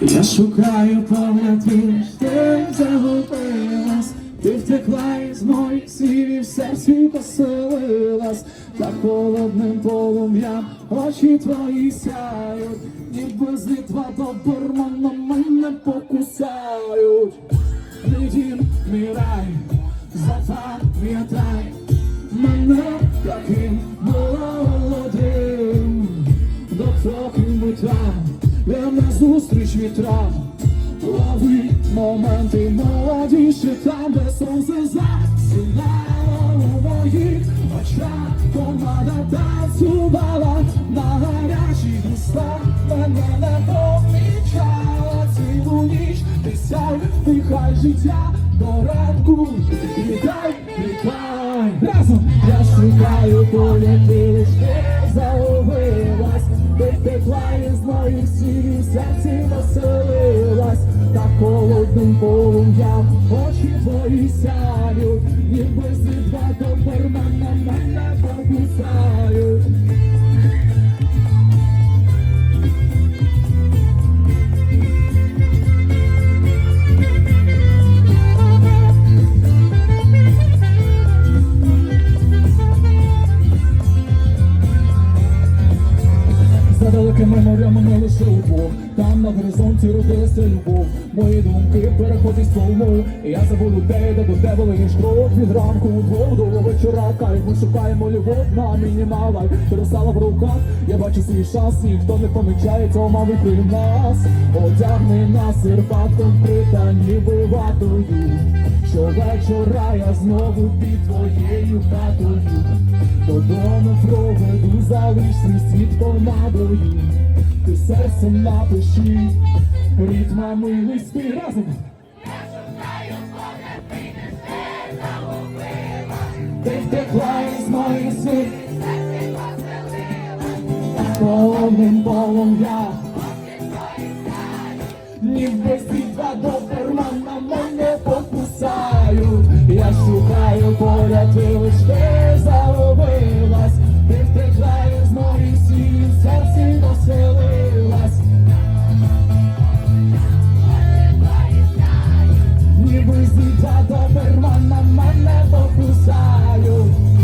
Я шукаю твій, ти загубилась, ти втекла із моїх слів і в серці поселилась, так холодним полум'ям очі твої сяють, ніби з литва добурмано мене покусають. Мій дім, мій рай, запам'ятай мене таким я на зустріч вітрам, лови моменти молодіші там, де сонце засинало у моїх очах, команда танцювала на гарячих містах, мене не помічала цілу ніч, ти сяй, нехай життя до ранку, вітай, вітай, разом я шукаю поля, ти лиш ти в серці веселилась, та холодним полум'ям очі твої сяють, ніби з два тепер мене, мене покусають. Далекими морями ми лише удвох Там на горизонті родилася любов. Мої думки переходять словно І я забуду де, де до тебе лиш крок Від ранку удвох до вечора Кайф. Ми шукаємо любов на мінімалах. Ти розстала в руках, я бачу свій шанс Ніхто не помічає, цього мабуть крім нас. Одягни нас серпатком крита ніби ватою Щовечора я знову під твоєю хатою залиш свій світ помадою, ти серцем напиши, ритмами листи разом. Я шукаю, кого ти не загубила. Ти втекла із моїх світ, серце поселила. Повним полум'я, ніби світла добра.